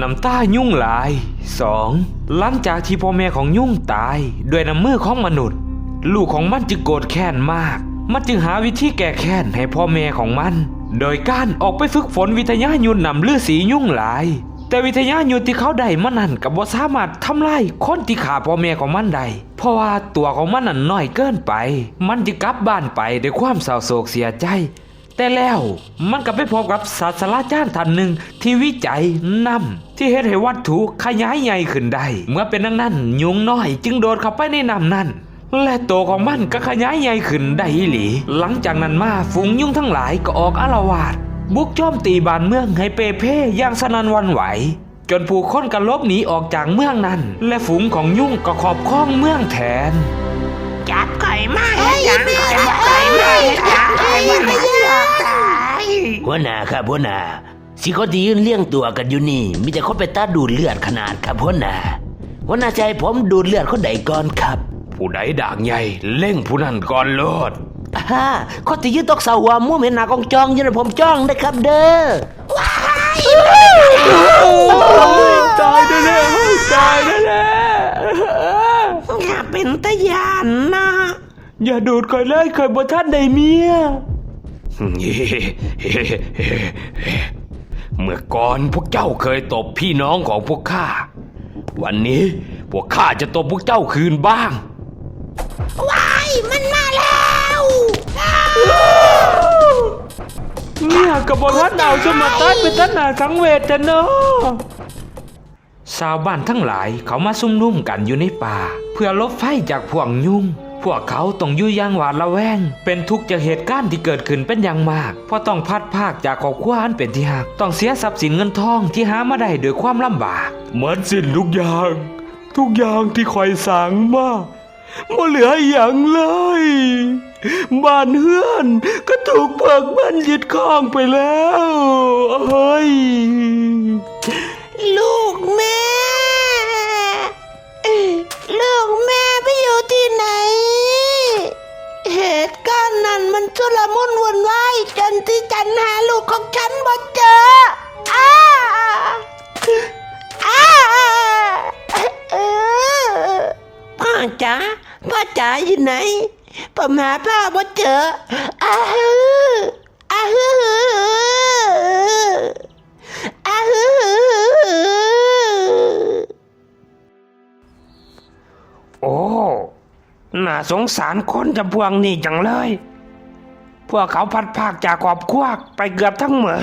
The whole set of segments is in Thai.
น้ำตายุ่งหลาย 2. หลังจากที่พ่อแม่ของยุ่งตาย ด้วยน้ำมือของมนุษย์ ลูกของมันจึงโกรธแค้นมาก มันจึงหาวิธีแก้แค้นให้พ่อแม่ของมัน โดยการออกไปฝึกฝนวิทยายุทธนำลือสียุ่งหลาย แต่วิทยายุทธที่เขาได้มานั่นกับบ่สามารถทำลายคนที่ขาพ่อแม่ของมันได้เพราะว่าตัวของมันนั่นน้อยเกินไป มันจึงกลับบ้านไปด้วยความเศร้าโศกเสียใจ แต่แล้วมันก็ไปพบกับศาสตราจารย์ท่านหนึ่งที่วิจัยนำที่เฮ็ดให้วัตถุขยายใหญ่ขึ้นได้ เมื่อเป็นดังนั้นยุงน้อยจึงโดดเข้าไปในน้ำนั้นและตัวของมันก็ขยายใหญ่ขึ้นได้อีหลี หลังจากนั้นมาฝูงยุงทั้งหลายก็ออกอาละวาดบุกโจมตีบานเมืองให้เปเพ่อย่างสนันวันไหว จนผู้คนก็ลบหนีออกจากเมืองนั้น และฝูงของยุ่งก็ขอบครองเมืองแทน จับไก่มาเฮ็ดหยังไก่มาเฮ็ดหยังตาย หัวหน้าครับหัวหน้าสิเขาที่ยืนเลี้ยงตัวกันอยู่นี่ มีแต่คนไปตาดูดเลือดขนาดครับหัวหน้าหัวหน้าใจผมดูดเลือดคนใดก่อนครับ ผู้ใดด่างใหญ่เล่งผู้นั้นก่อนโลดฮ่าคนที่ยืนตกเสาหัวมุมเห็นหน้ากองจองอยืนผมจ้องนะครับเด้อตายได้แล้วตายได้แล้วอย่าเป็นตะยานนะอย่าดูดก่อยเลยเคยบ่ท่านได้เมีย เมื่อก่อนพวกเจ้าเคยตบพี่น้องของพวกข้า วันนี้พวกข้าจะตบพวกเจ้าคืนบ้าง ว้าย มันมาแล้วเนี่ยกับบทัดเอาจะมาตัดเป็นตัดหนาสังเวชจะเนาะชาวบ้านทั้งหลายเขามาซุ่มนุ่มกันอยู่ในป่า เพื่อลบไฟจากพวกยุง พวกเขาต้องอยู่อย่างหวาดระแวง เป็นทุกข์จากเหตุการณ์ที่เกิดขึ้นเป็นอย่างมาก เพราะต้องพัดภาคจากครอบครัวอันเป็นที่หัก ต้องเสียทรัพย์สินเงินทองที่หามาได้ด้วยความลำบาก เหมือนสิ้นทุกอย่าง ทุกอย่างที่คอยสั่งมาบ่เหลืออย่างเลยบ้านเฮือนก็ถูกเพิกบ้านยึดครองไปแล้วเฮ้ยลูกแม่ ลูกแม่ไปอยู่ที่ไหนเหตุการณ์ นั้นมันชุลมุนวุ่นวายจนที่ฉันหาลูกของฉันบ่เจออ้าอ้าเออพ่อจ๋าพ่อจ๋าอยู่ไหนผมหาพ่อบ่เจออ้าฮืออ้าฮืออ้าฮือโอ้ น่าสงสารคนจำพวงนี่จังเลย พวกเขาพัดภาคจากครอบครัวไปเกือบทั้งหมด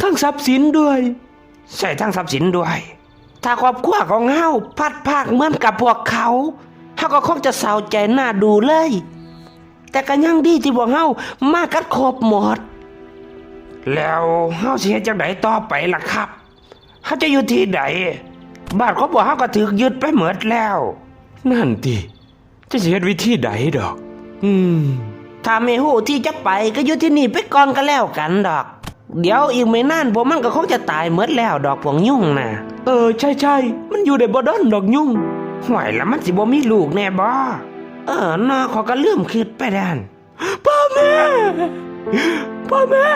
ทั้งทรัพย์สินด้วย ใช่ทั้งทรัพย์สินด้วย ถ้าครอบครัวของเฮาพัดภาคเหมือนกับพวกเขาเฮาก็คงจะเศร้าใจหน้าดูเลย แต่ก็ยังดีที่พวกเฮามากัดครบหมด แล้วเฮาสิเฮ็ดจังไดต่อไปล่ะครับเฮาจะอยู่ที่ใดบ้านของพวกเฮาก็ถูกยึดไปหมดแล้ว นั่นติจะสิเฮ็ดวิธีใดดอก อืม ถ้าไม่หู้ที่จะไปก็อยู่ที่นี่ไปก่อนก็แล้วกันดอก เดี๋ยวอีกไม่นานพวกมันก็คงจะตายหมดแล้วดอกพวกยุ่งน่ะเออใช่ใช่มันอยู่ในบ่ดอนดอกยุ่งห่วยแล้วมันสิบ่มีลูกแน่บ่เออน้อเขาก็ลืมคิดไปด้านพ่อแม่พ่อแม่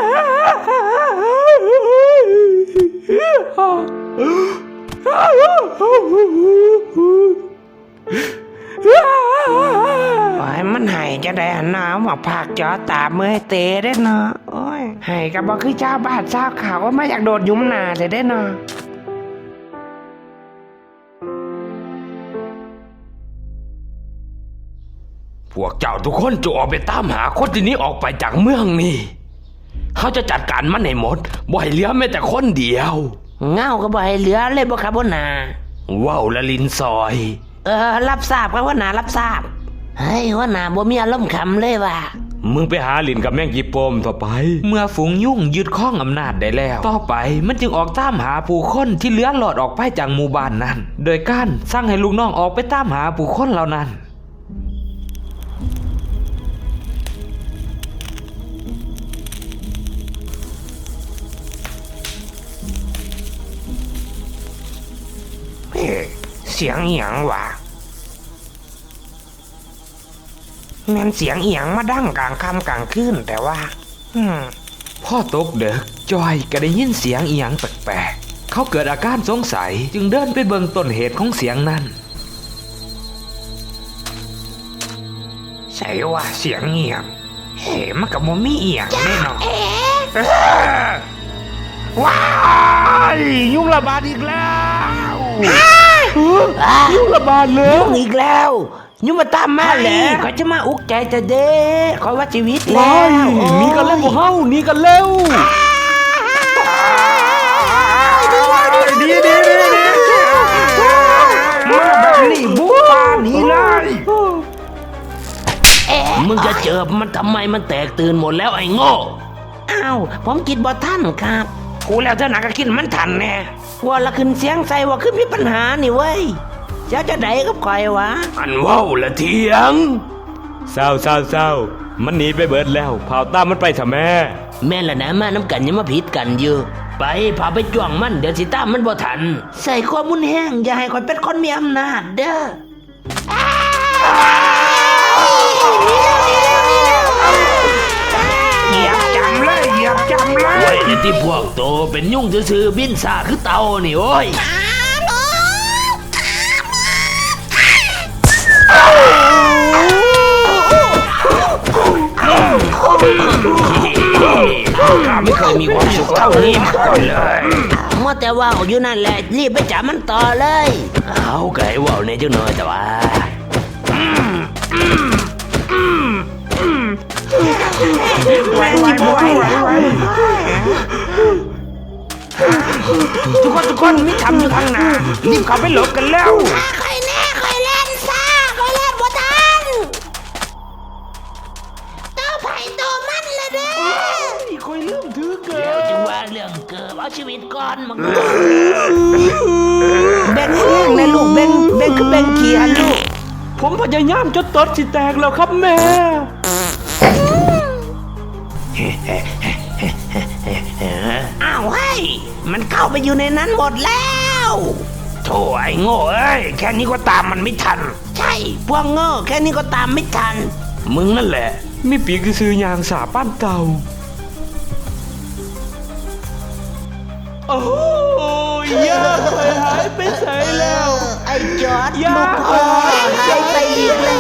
โอ้ยมันให้จะได้หนาวมาพากจอตาเมื่อยเตะได้เนาะโอ้ยให้ก็บอกคือเจ้าบ้านเจ้าข่าวว่ามาอยากโดดหยุมหนาเลยได้เนาะพวกเจ้าทุกคนจงออกไปตามหาคนที่หนี้ออกไปจากเมืองนี่ เขาจะจัดการมันให้หมด บ่ให้เหลือแม้แต่คนเดียว เงาก็บ่ให้เหลือเลยบ่ครับว่านาว้าวละลินซอย เออ รับทราบครับว่านารับทราบ เฮ้ยว่านาบ่มีอารมณ์ขำเลยว่ะ มึงไปหาลินกับแมงกีโปมต่อไป เมื่อฝูงยุ่งยึดข้องอำนาจได้แล้ว ต่อไปมันจึงออกตามหาผู้คนที่เหลือหลอดออกไปจากหมู่บ้านนั้น โดยการสั่งให้ลูกน้องออกไปตามหาผู้คนเหล่านั้น เสียงเอียงวะแม่นเสียงเอียงมาดังกลางค่ำกลางคืนแต่ว่าอืมพ่อตกเด็กจอยก็ได้ยินเสียงอีหยังแปลกๆเขเขาเกิดอาการสงสัยจึงเดินไปเบิ่งต้นเหตุของเสียงนั้นใช่ว่าเสียงเงียบเฮ้มันกับมมีเอียงแน่นอนว้ายยุงระบาดอีกแล้ว ยุ่งระบาดเลยยุ่งอีกแล้วยุ่งมาตามมาเลยเขาจะมาอุกใจจะเด้ขอว่าชีวิตแล้ว้ายวหนี่กันเร็วพวกเฮาหนี่กันเร็วดีดีดีดีมาแบบนี้บุกป่าหนีเลยมึงจะเจอมันทำไมมันแตกตื่นหมดแล้วไอ้โง่อ้าวผมกินบอท่านครับกูแล้วเท่านักก็กินมันทันแน่ ว่าละขึ้นเสียงใส่ว่าขึ้นมีปัญหานี่เว้ยเจ้าจะไดกับใครวะ อันว้าวละเทียงเศร้าเศร้าเศร้ามันหนีไปเบิดแล้วเผาตามมันไปเถอะแม่ แม่ละนะมาน้ำกันอยังมาผิดกันอยู่ ไปพาไปจ้วงมันเดี๋ยวสิตามมันบ่ทัน ใส่ความมุนแห้งอย่าให้คอยเป็นคนมีอำนาจเด้อ บจำเลยไว้ในที่พวกโตเป็นยุ่งซื่อๆบินซาคือเต่านี่โอ้ย ข้าไม่เคยมีความสุขเท่านี้มาก่อนเลย มัวแต่ว่าอยู่นั่นแหละรีบไปจับมันต่อเลย เอาไก่ว่าวในจังหน่อยแต่ว่า ไวไวไวไวไวทุกคนทุกคนมิทำอยู่ทางหน้ารีบเข้าไปหลบกันแล้ว คอยแน่คอยเล่นซ่าคอยเล่นบ่ทันตัวไผ่ตัวมันเลยเด้อคอยเริ่มถือเกิเดี๋ยวจึงว่าเรื่องเกิดเอาชีวิตก่อนมึงแบ่งแห้งนะลูกแบ่งแบ่งคือแบ่งเขียนลูก ผมพยายามจนตดสิแตกแล้วครับแม่ อ้าวเฮ้ย มันเข้าไปอยู่ในนั้นหมดแล้วโถ่ไอ้โง่เอ้ย แค่นี้ก็ตามมันไม่ทัน ใช่ พวกโง่แค่นี้ก็ตามไม่ทัน มึงนั่นแหละ มีปีกซื้อยางสาป้านเต่าโอ้ยยาไปหายไปใส่แล้ว ไอ้จอดอย่าลูกพ่อหายไปอีกแล้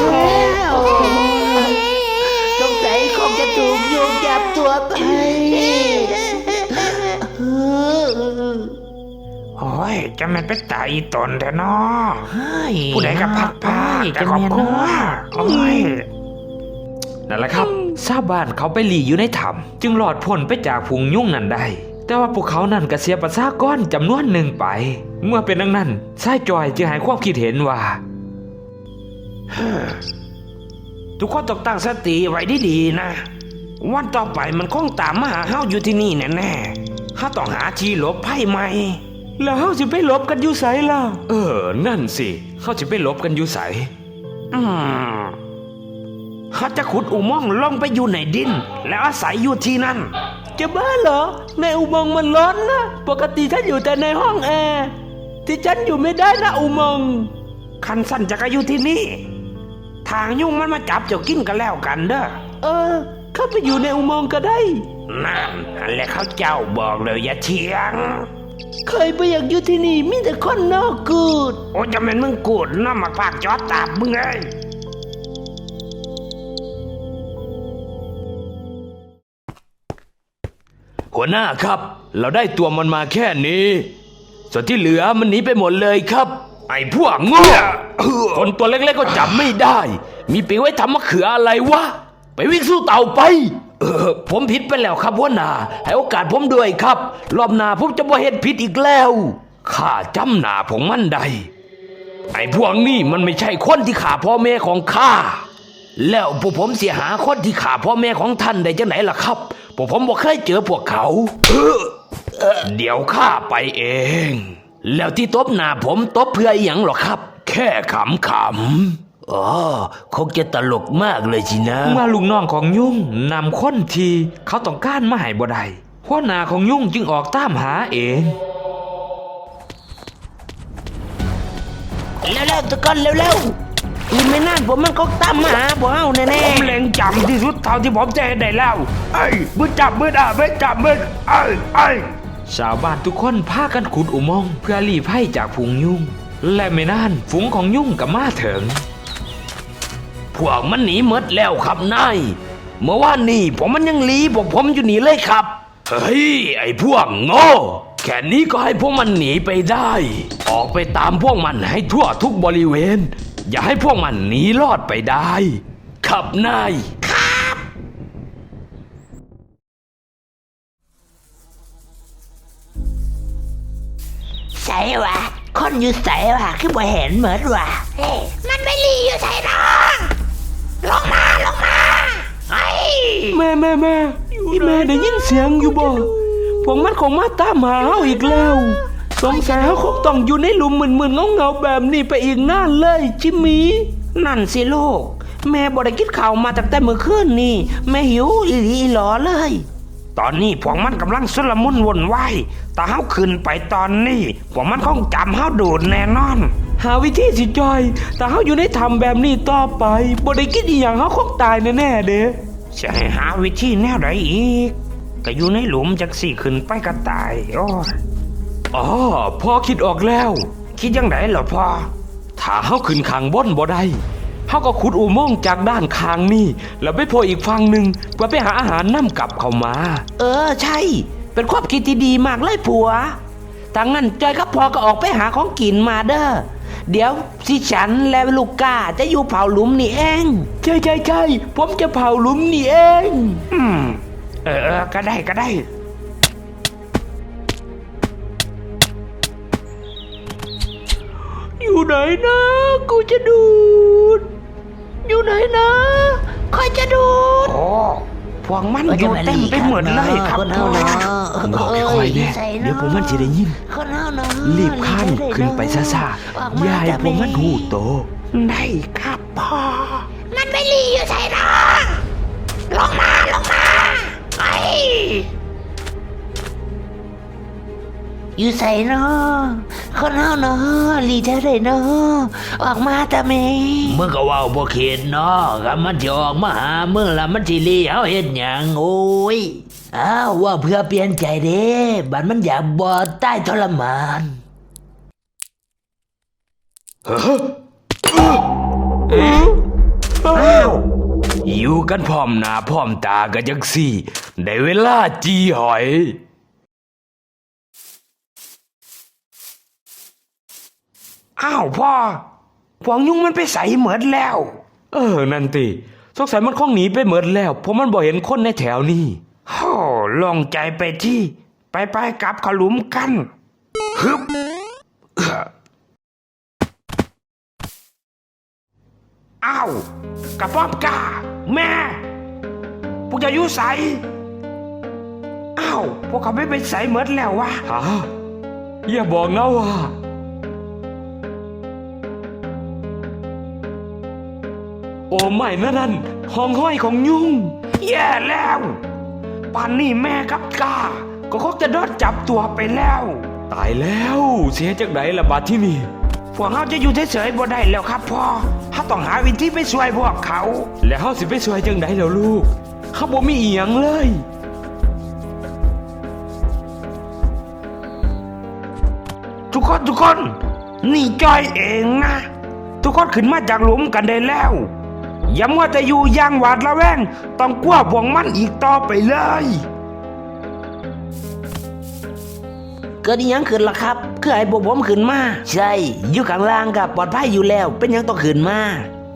ว จะมันไปตายอีตนแต่นอเฮ้ยผู้ใดกับพักผ้าเฮ้ยแต่ครอบครัวโอ้ยนั่นแหละครับชาวบ้านเขาไปหลีอยู่ในถ้ำจึงหลอดพ้นไปจากพุงยุ่งนั่นได้ แต่ว่าพวกเขานั่นก็เสียประชากรจำนวนหนึ่งไป เมื่อเป็นดังนั้นชายจอยจึงให้ความคิดเห็นว่า ทุกคนต้องตั้งสติไว้ดีๆนะ วันต่อไปมันคงตามมาหาเฮาอยู่ที่นี่แน่ๆเฮาต้องหาที่หลบภัยใหม่ แล้วเขาจะไปหลบกันอยู่ไสล่ะ เออ นั่นสิเขาจะไปหลบกันอยู่ไสอืมเขาจะขุดอุโมงค์ลงไปอยู่ในดิน แล้วอาศัยอยู่ที่นั่น จะบ้าเหรอ ในอุโมงค์มันร้อนนะ ปกติฉันอยู่แต่ในห้องแอร์ที่ฉันอยู่ไม่ได้นะอุโมงค์คันสั้นจะก็อยู่ที่นี่ ทางยุ่งมันมาจับเจ้ากินกันแล้วกันเด้อ เออ เข้าไปอยู่ในอุโมงค์ก็ได้ นั่นอันแหละเขาเจ้าบอกเลยอย่าเถียง เคยไปอยากอยู่ที่นี่มีแต่คนนอกกูด โอ้จะเป็นมึงกูดน้ำมาปากจอดตาบมึงเอ้ยหัวหน้าครับ เราได้ตัวมันมาแค่นี้ ส่วนที่เหลือมันหนีไปหมดเลยครับ ไอ้พวกโง่คนตัวเล็กๆก็จับไม่ได้ มีปีกไว้ทำมะเขืออะไรวะ ไปวิ่งสู้เต่าไป เออผมผิดไปแล้วครับหัวหน้าให้โอกาสผมด้วยครับ รอบหน้าผมจะบ่เห็นผิดอีกแล้วข้าจำหน้าผมมันได้ไอ้พวกนี้มันไม่ใช่คนที่ข่าพ่อแม่ของข้าแล้วพวกผมเสียหาคนที่ข่าพ่อแม่ของท่านได้จังไหนล่ะครับพวกผมบอกเคยเจอพวกเขาเออเดี๋ยวข้าไปเอง แล้วที่ตบหน้าผมตบเพื่ออย่างหรอครับ แค่ขำขำ อ๋อคงจะตลกมากเลยสินะเมื่อลูกน้องของยุ่งนำคนทีเขาต้องการมาให้บ่ได้หัวหน้าของยุ่งจึงออกตามหาเองเร็วๆทุกคนเร็วๆอีกไม่นานผมมันก็ตามมาหาพวกเฮาแน่ผมเล็งจำที่สุดเท่าที่ผมจะเห็นได้แล้วเอ้ยมือจับมือด่าไม่จับมือเอ้ยเอ้ยชาวบ้านทุกคนพากันขุดอุโมงค์เพื่อหลีภัยจากฝูงยุ่ง และไม่นานฝูงของยุ่งกับมาถึง พวกมันหนีหมดแล้วครับนายเมื่อวานนี้ผมมันยังหลีพวกผมอยู่นี่เลยครับ เฮ้ย ไอ้พวกโง่แค่นี้ก็ให้พวกมันหนีไปได้ ออกไปตามพวกมันให้ทั่วทุกบริเวณ อย่าให้พวกมันหนีรอดไปได้ครับนายใส่วะคนอยู่ใส่วะคือบ่เห็นเหมือนวะเฮ้มันไม่รีอยู่ใส่น้อง ลงมาลงมาไอ้แม่แม่แม่อีแม่ได้ยินเสียงอยู่บ่พวกมันคงมาตามหาเฮาอีกแล้วสงสัยเฮาคงต้องอยู่ในหลุมมึนๆเงาๆแบบนี้ไปอีกนานเลยจิมมี่นั่นสิลูกแม่บ่ได้กินข้าวมาตั้งแต่เมื่อคืนนี่ แม่หิวอีหลีอีหลอเลย ตอนนี้พวกมันกำลังสุลมุนวนวายแต่เฮาขึ้นไปตอนนี้พวกมันคงจำเฮาโดดแน่นอน หาวิธีสิจอย แต่เฮาอยู่ในถ้ำแบบนี้ต่อไปบ่ได้กินอีหยังเฮาคงตายแน่ๆเด้จะให้หาวิธีแนวใดอีก ก็อยู่ในหลุมจักสี่ขึ้นไปก็ตายโอ้ยอ๋อพ่อคิดออกแล้ว คิดยังไงเหรอพ่อ ถ้าเฮาขึ้นข้างบนบ่ได้เฮาก็ขุดอุโมงค์จากด้านข้างนี่ แล้วไปโผล่อีกฝั่งหนึ่งเพื่อไปหาอาหารนํกลับเข้ามา เออใช่ เป็นความคิดที่ดีมากเลยผัวทางนั้นจอยกับพ่อก็ออกไปหาของกินมาเด้อ เดี๋ยวสิฉันและลูกกาจะอยู่เผาหลุมนี่เอง ใช่ใช่ใช่ผมจะเผาหลุมนี่เอง อืม เออเออก็ได้ก็ได้ อยู่ไหนนะ กูจะดูด อยู่ไหนนะคอยจะดูด โอ้พวกมันอยู่เต็มไปหมดเลยครับคนพ่เฮาอเนาะบอกให้ค่อยแน่เดี๋ยวพวกมันสิได้ยินคนเฮาเนาะ รีบข้านขึ้นไปซะซะออกอย่าให้พวกมันหูโตได้ครับพ่อ มันไม่รีอยู่ใส่น้องลงมาลงมาไอ้อยู่ใส่เนาะคนเฮาเนาะรีเท่าไรเนาะออกมาตาแม่มึงก็เว่าบ่เข็ดเนาะก็มันจะออกมาหามึงละมันสิเลี้ยวเฮ็ดหยังโอ้ย อ้าวว่าเพื่อเปลี่ยนใจเด้บัดมันอยากบอดใต้ทรมานอยู่กันพร้อมหน้าพร้อมตากันจังสี่ ได้เวลาจีหอย อ้าวพ่อพวกยุงมันไปใส่เหมือนแล้ว เออ นั่นติสงสัยมันคงหนีไปหมดแล้ว เพราะมันบ่เห็นคนในแถวนี้ โอ้ลงใจไปที่ ไปไปๆกลับขลุมกันฮึบเอื้ออ้าวกระป้อมกาแม่ พวกจะอยู่ใสอ้าวพวกเขาไม่ไปใส่เหมือนแล้ววะฮะอย่าบอกนะว่าโอ้ไม่นะนั่นห้องห้อยของยุ่ง แย่แล้ว ป่านนี้แม่กับกาก็คงจะโดนจับตัวไปแล้ว ตายแล้ว เสียจากไหนละบาดที่นี่พวกเขาจะอยู่เฉยๆบ่ได้แล้วครับพ่อเขาต้องหาวิธีไปช่วยพวกเขา แล้วเฮาสิไปช่วยจังไดแล้วลูก เขาบ่มีอีหยังเลย ทุกคนทุกคน นี่จอยเองนะ ทุกคนขึ้นมาจากหลุมกันได้แล้ว อย่ามัวแต่อยู่อยางหวาดระแวง ต้องกลัวพวกมันอีกต่อไปเลย เกิดอีหยังขึ้นล่ะครับ คือไอ้พวกผมขึ้นมา ใช่ อยู่ข้างล่างกับปลอดภัยอยู่แล้ว เป็นหยังต้องขึ้นมา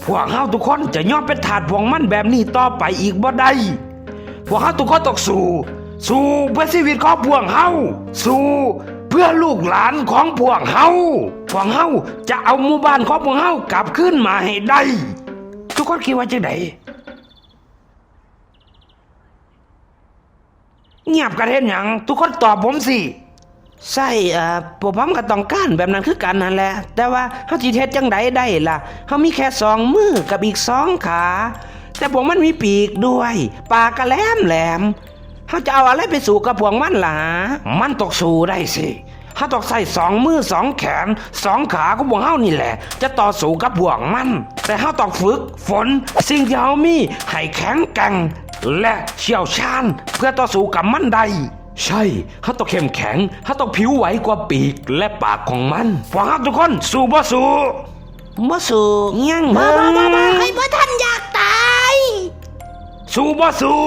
พวกเฮาทุกคนจะยอมเป็นถาดพวกมันแบบนี้ต่อไปอีกบ่ได้ พวกเฮาทุกคนต้องสู้ สู้เพื่อชีวิตของพวกเฮา สู้เพื่อลูกหลานของพวกเฮา พวกเฮาจะเอาหมู่บ้านของพวกเฮากลับขึ้นมาให้ได้ ทุกคนคิดว่าจะไดเงียบกันเห็นหยังทุกคนตอบผมสิใช่เอ่อพวกผมก็ต้องการแบบนั้นคือกันนั่นแหละ แต่ว่าเฮาสิเฮ็ดจังไดได้ล่ะเฮามีแค่สองมือกับอีกสองขา แต่พวกมันมีปีกด้วย ปากก็แหลมแหลมเฮาจะเอาอะไรไปสู้กับพวกมันล่ะมันตกสู้ได้สิ เฮาต้องใส่สองมือสองแขนสองขาของพวกเฮานี่แหละ จะต่อสู้กับพวกมัน แต่เฮาต้องฝึกฝนสิ่งที่เฮามีให้แข็งแกร่งและเชี่ยวชาญเพื่อต่อสู้กับมันได้ใช่ฮัตต้องเข้มแข็งฮัตต้องผิวไหวกว่าปีกและปากของมันพวกฮัตทุกคนสู้บ่สู้มาสู่ยังบ้าเบิ่บ้าบ้าบ้างให้งพ่อท่านอยากตาย สู้บ่สู้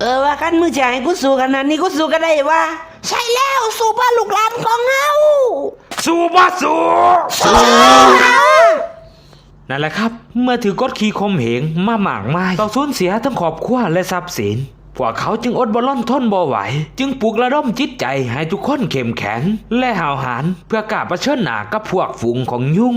เออว่ากันมือจะให้กูสู้กันนั้นนี่กูสู้กันได้วะ ใช่แล้วสู่บ้านลูกหลานของเฮาสู้บ่สู้สู้นั่นแหละครับ เมื่อถือกดขี่คมเหงมาหมากไม้ต้องสูญเสียทั้งครอบครัวและทรัพย์สินพวกเขาจึงอดบล่อนทนบ่ไหว จึงปลุกระดมจิตใจให้ทุกคนเข้มแข็งและหาวหาญเพื่อกล้าเผชิญหน้ากับพวกฝูงของยุง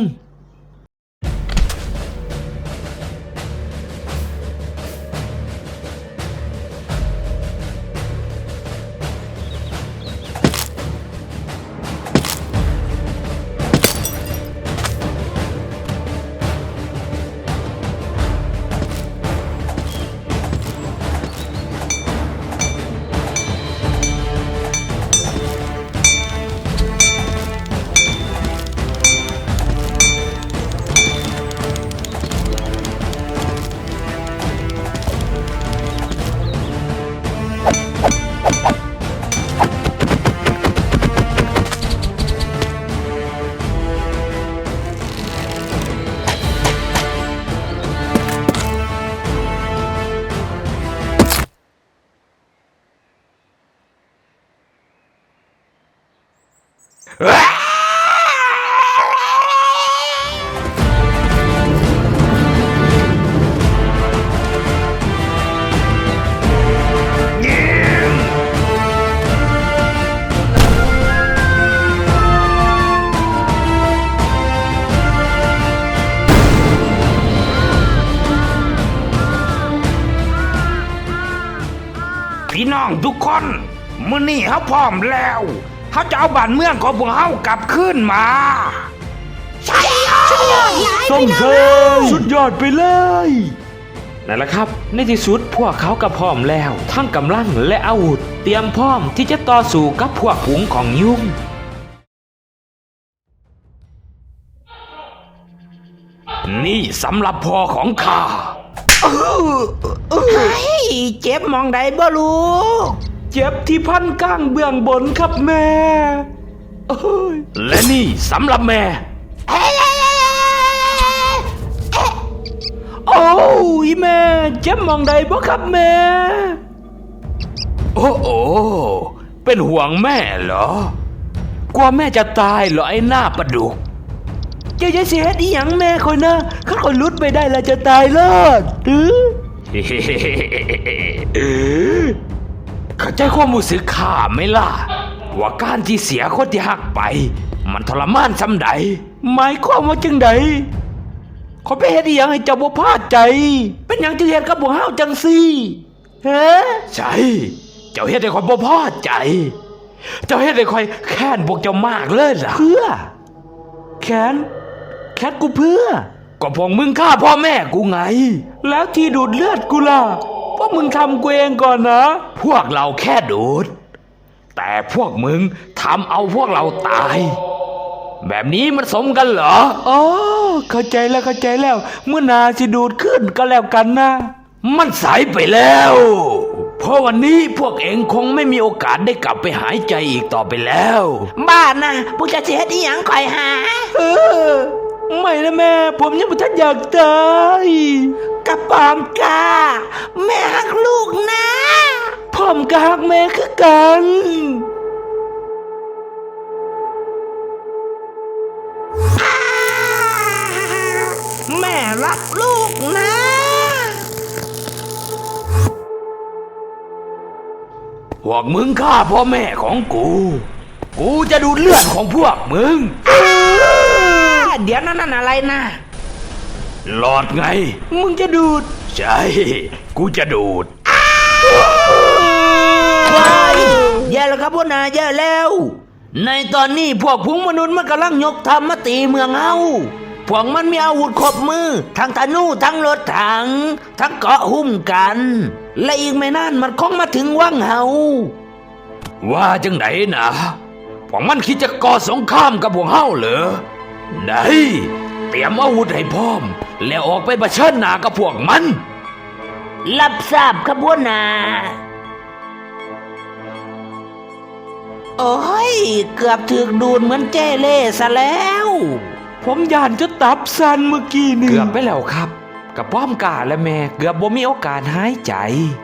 อมแล้วเฮาจะเอาบ้านเมืองของพวกเฮากลับคืนมาใช่สุดยอดหลายส่งพี่น้เสองริมสุดยอดไปเลยนั่นแหละครับ ในที่สุดพวกเขาก็พร้อมแล้ว ทั้งกำลังและอาวุธ เตรียมพร้อมที่จะต่อสู้กับพวกฝูงของยุงนี่สำหรับพ่อของข้าเฮ้ยเจ็บมองใดบ่รู้ เจ็บที่พันก้างเบื้องบนครับแม่และนี่สำหรับแม่ โอ้ยแม่เจ็บมองใดบ่ครับแม่ โอ้โอเป็นห่วงแม่เหรอ กลัวแม่จะตายเหรอไอ้หน้าประดุกเจ้าจะเสียดีหยังแม่คอยนะข้าคอยลุดไปได้แล้วจะตายเลิศหรือ เข้าใจความรู้สึกข้าไหมล่ะ ว่าการที่เสียคนที่หักไป มันทรมานซ้ำใดหมายความว่าจังใดขอยไปเฮ็ดอีหยังให้เจ้าบ่พอใจ เป็นหยังจึงเฮ็ดกับพวกเฮาจังซี่เฮ้ใช่ เจ้าเฮ็ดให้คนบ่พอใจ เจ้าเฮ็ดให้คอยแค้นพวกเจ้ามากเลยล่ะเพื่อแขนแขนกูเพื่อ ก็พวกมึงฆ่าพ่อแม่กูไง แล้วที่ดูดเลือดกูล่ะเพราะมึงทำกูเองก่อนนะ พวกเราแค่ดูด แต่พวกมึงทำเอาพวกเราตาย แบบนี้มันสมกันเหรอ อ๋อ เข้าใจแล้วเข้าใจแล้ว เมื่อนาสิดูดขึ้นก็แล้วกันนะ มันสายไปแล้ว เพราะวันนี้พวกเองคงไม่มีโอกาสได้กลับไปหายใจอีกต่อไปแล้ว บ้านนะผู้จะเสียดีหยังคอยหา เออ ไม่นะแม่ ผมยังไม่ทันอยากตายกระปอมกาแม่ฮักลูกนะ ผมกับฮักแม่คือกันแม่รักลูกนะ พวกมึงฆ่าพ่อแม่ของกู กูจะดูดเลือดของพวกมึง เดี๋ยวนั่นนั่นอะไรนะหลอดไง มึงจะดูด ใช่ กูจะดูดว้ายแย่แล้วครับพ่อนาแย่แล้ว ในตอนนี้พวกพุงมนุษย์มันกำลังยกทัพมาตีเมืองเฮาพวกมันมีอาวุธครบมือ ทั้งธนูทั้งรถถัง ทั้งเกราะหุ้มกัน และอีกไม่นานมันคงมาถึงวังเฮาว่าจังไหนนะพวกมันคิดจะก่อสงครามกับพวกเฮาเหรอ ไหนเตรียมอาวุธให้พร้อม แล้วออกไปเผชิญหน้ากับพวกมัน รับทราบครับพ่อนาโอ้ย เกือบถึกดูดเหมือนเจเล่ซะแล้ว ผมยานจะตับสันเมื่อกี้นี่เกือบไปแล้วครับ กับป้อมกาและแม่เกือบบ่มีโอกาสหายใจ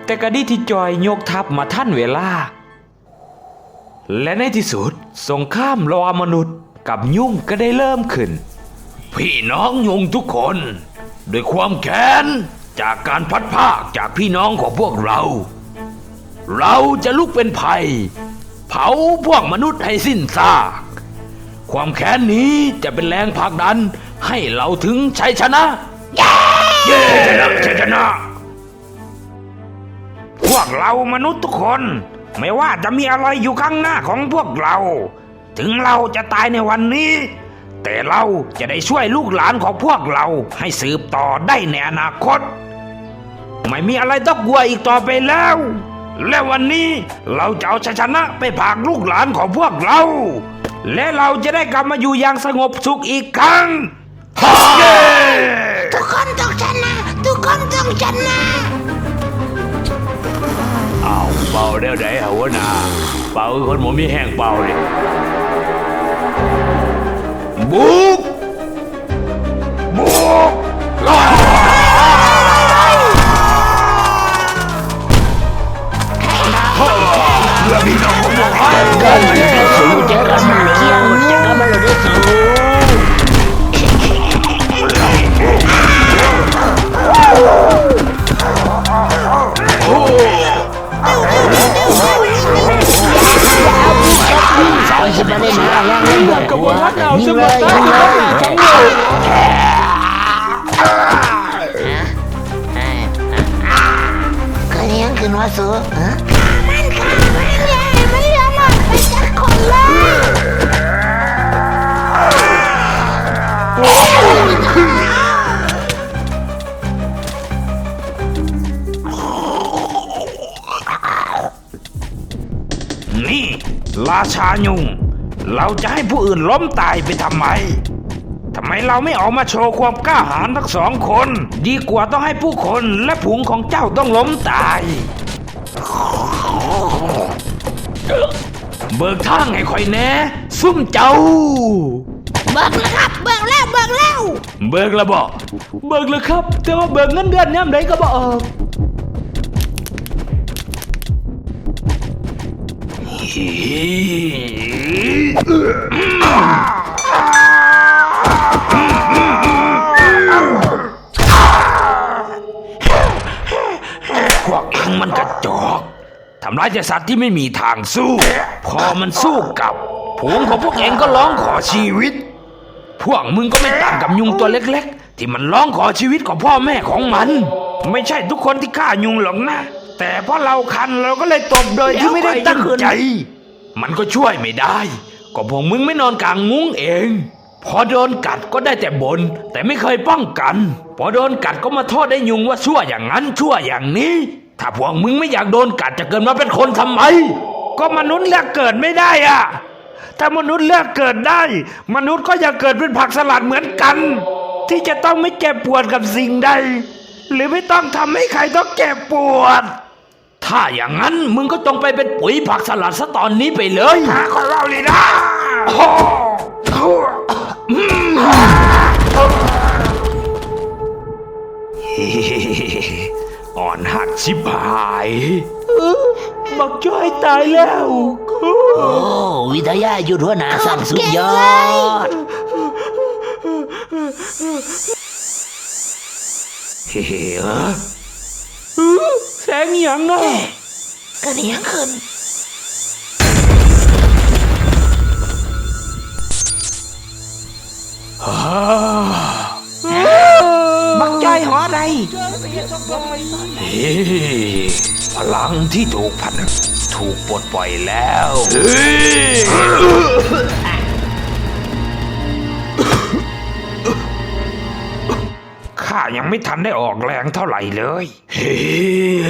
แต่กระดีที่จอยยกทัพมาท่านเวลา และในที่สุดสงครามระหว่างมนุษย์ กับยุ่งก็ได้เริ่มขึ้น พี่น้องยุงทุกคนด้วยความแค้นจากการพัดภาคจากพี่น้องของพวกเรา เราจะลุกเป็นภัยเผาพวกมนุษย์ให้สิ้นซาก ความแค้นนี้จะเป็นแรงผลักดันให้เราถึงชัยชนะ เย้ชัยชนะชัยชนะ พวกเรามนุษย์ทุกคน ไม่ว่าจะมีอะไรอยู่ข้างหน้าของพวกเรา ถึงเราจะตายในวันนี้ แต่เราจะได้ช่วยลูกหลานของพวกเราให้สืบต่อได้ในอนาคต ไม่มีอะไรต้องกลัวอีกต่อไปแล้ว และวันนี้เราจะเอาชัยชนะไปผากลูกหลานของพวกเรา และเราจะได้กลับมาอยู่อย่างสงบสุขอีกครั้งเย้ทุกคนต้องชนะ ทุกคนต้องชนะเอาเป่าเดี๋ยวไหนเอาวะนาเป่าคือคนหมมีแห้งเป่าเลย บุกบุกกับว่าทักเอา สมบัติตายอยู่ข้างหน้าของเราก็เลี้ยงขึ้นว่าสูฮะมันค่ะมันใหญ่มันเลี้ยงหมดไปจากคนละนี่ราชายุง เราจะให้ผู้อื่นล้มตายไปทำไมทำไมเราไม่ออกมาโชว์ความกล้าหาญทั้งสองคน ดีกว่าต้องให้ผู้คนและผงของเจ้าต้องล้มตาย เบิกทางให้ข่อยแหน่ซุ่มเจ้า เบิกนะครับ เบิกแล้ว เบิกแล้ว เบิกแล้วบอกเบิกเลยครับ แต่ว่าเบิกเงินเดือนย่ำใดก็บ่ออก พวกเองมันกระจอกทำร้ายแต่สัตว์ที่ไม่มีทางสู้ พอมันสู้กับผงของพวกเองก็ร้องขอชีวิต พวกมึงก็ไม่ต่างกับยุงตัวเล็ก ๆ ที่มันร้องขอชีวิตของพ่อแม่ของมัน ไม่ใช่ทุกคนที่ฆ่ายุงหรอกนะ แต่เพราะเราคันเราก็เลยตบโดยที่ไม่ได้ตั้งใจ มันก็ช่วยไม่ได้ ก็พวกมึงไม่นอนกลางมุ้งเอง พอโดนกัดก็ได้แต่บนแต่ไม่เคยป้องกัน พอโดนกัดก็มาโทษได้ยุงว่าชั่วอย่างนั้นชั่วอย่างนี้ ถ้าพวกมึงไม่อยากโดนกัดจะเกิดมาเป็นคนทำไม ก็มนุษย์เลือกเกิดไม่ได้อะถ้ามนุษย์เลือกเกิดได้ มนุษย์ก็อยากเกิดเป็นผักสลัดเหมือนกัน ที่จะต้องไม่เจ็บปวดกับสิ่งใด หรือไม่ต้องทำให้ใครต้องเจ็บปวด ถ้าอย่างนั้นมึงก็ต้องไปเป็นปุ๋ยผักสลัดซะตอนนี้ไปเลยหาขอเราเลยนะโอ้โหอืมอ่อนหักชิบหายบักจ้อยตายแล้วโอ้วิทยายุทธหัวหนาสั่งสุดยอดเฮ้อ แสงอหย่างเนาะก็เลี้ยงขึ้นบักจ้อยหออะไรเฮ้พลังที่ถูกพันถูกปลดปล่อยแล้ว ข้ายังไม่ทันได้ออกแรงเท่าไหร่เลยเ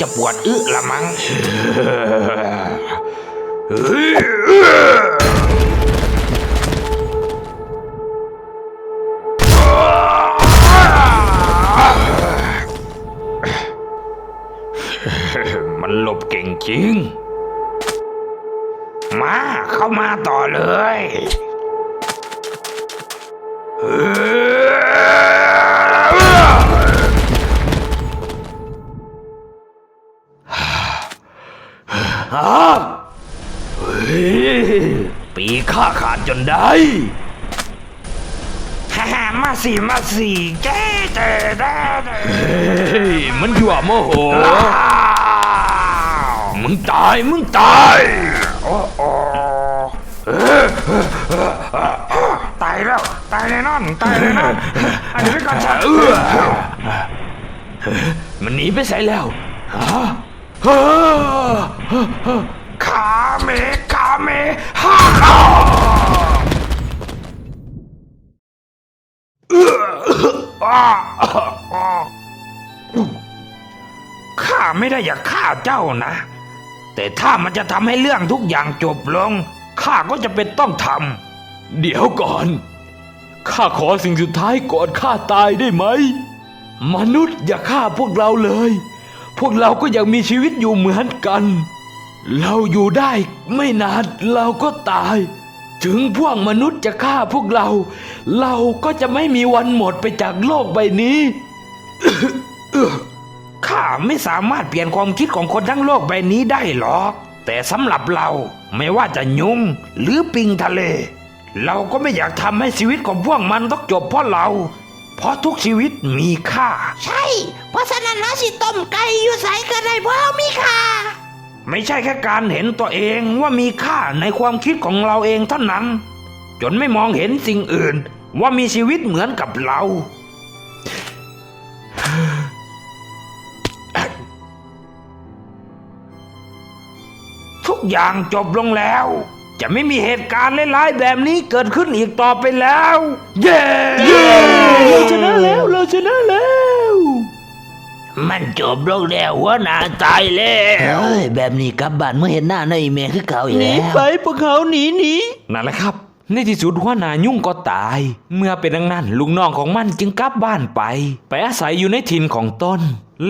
จะปวดอึละมั้งมันหลบเก่งจริง มาเข้ามาต่อเลยเออ ข้าขาดจนได้ฮ่าฮ่ามาสิมาสิเจ๊เจ๊เจ๊เจ๊เฮ้ยมันยั่วโมโหอ้าวมึงตาย มึงตาย โอ้โอ้เออตายแล้ว ตายแน่นอน ตายแน่นอน อันนี้ไปก่อนฉันเออมันหนีไปใส่แล้วฮะฮะขาเมขาเมฮ่าอ้าอ้า ข้าไม่ได้อยากฆ่าเจ้านะ แต่ถ้ามันจะทำให้เรื่องทุกอย่างจบลง ข้าก็จะเป็นต้องทำเดี๋ยวก่อน ข้าขอสิ่งสุดท้ายก่อนข้าตายได้ไหม มนุษย์อย่าฆ่าพวกเราเลย พวกเราก็ยังมีชีวิตอยู่เหมือนกัน เราอยู่ได้ไม่นานเราก็ตาย ถึงพวกมนุษย์จะฆ่าพวกเรา เราก็จะไม่มีวันหมดไปจากโลกใบนี้ข้าไม่สามารถเปลี่ยนความคิดของคนทั้งโลกใบนี้ได้หรอก แต่สำหรับเราไม่ว่าจะยุงหรือปิงทะเล เราก็ไม่อยากทำให้ชีวิตของพวกมันต้องจบเพราะเรา เพราะทุกชีวิตมีค่า ใช่ เพราะฉะนั้นเราสิต้มไก่อยู่ใสก็ได้เพราะมีค่า ไม่ใช่แค่การเห็นตัวเองว่ามีค่าในความคิดของเราเองเท่านั้น จนไม่มองเห็นสิ่งอื่นว่ามีชีวิตเหมือนกับเรา ทุกอย่างจบลงแล้ว จะไม่มีเหตุการณ์ร้ายๆแบบนี้เกิดขึ้นอีกต่อไปแล้ว เย้เราชนะแล้วเราชนะแล้ว มันจบลงแล้วหัวหน้าตายแล้วเฮ้ยแบบนี้กลับบ้านเมื่อเห็นหน้าในเมคือเก่าอีกหนีแล้ว ไปพวกเขาหนีหนี นั่นแหละครับ ในที่สุดหัวหน้ายุ่งก็ตาย เมื่อเป็นดังนั้นลุงน้องของมันจึงกลับบ้านไป ไปอาศัยอยู่ในถิ่นของตน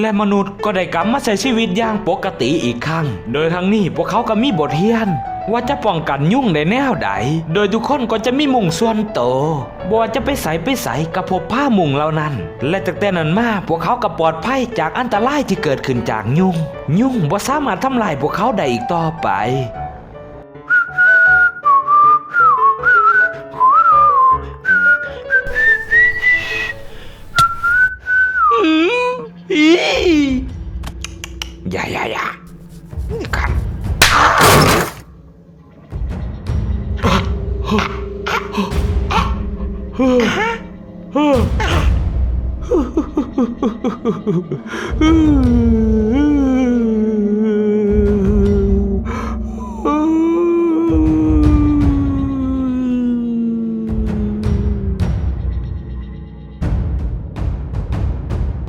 และมนุษย์ก็ได้กลับมาใช้ชีวิตอย่างปกติอีกครั้ง โดยทั้งนี้พวกเขาก็มีบทเรียน ว่าจะป้องกันยุ่งในแนวใด โดยทุกคนก็จะมีมุ่งส่วนโตบว่าจะไปใส่ไปใส่กับพบผ้ามุ่งเหล่านั้น และจากแต่นั้นมาพวกเขาก็ปลอดภัยจากอันตรายที่เกิดขึ้นจากยุ่ง ยุ่งบ่สามารถทำลายพวกเขาได้อีกต่อไป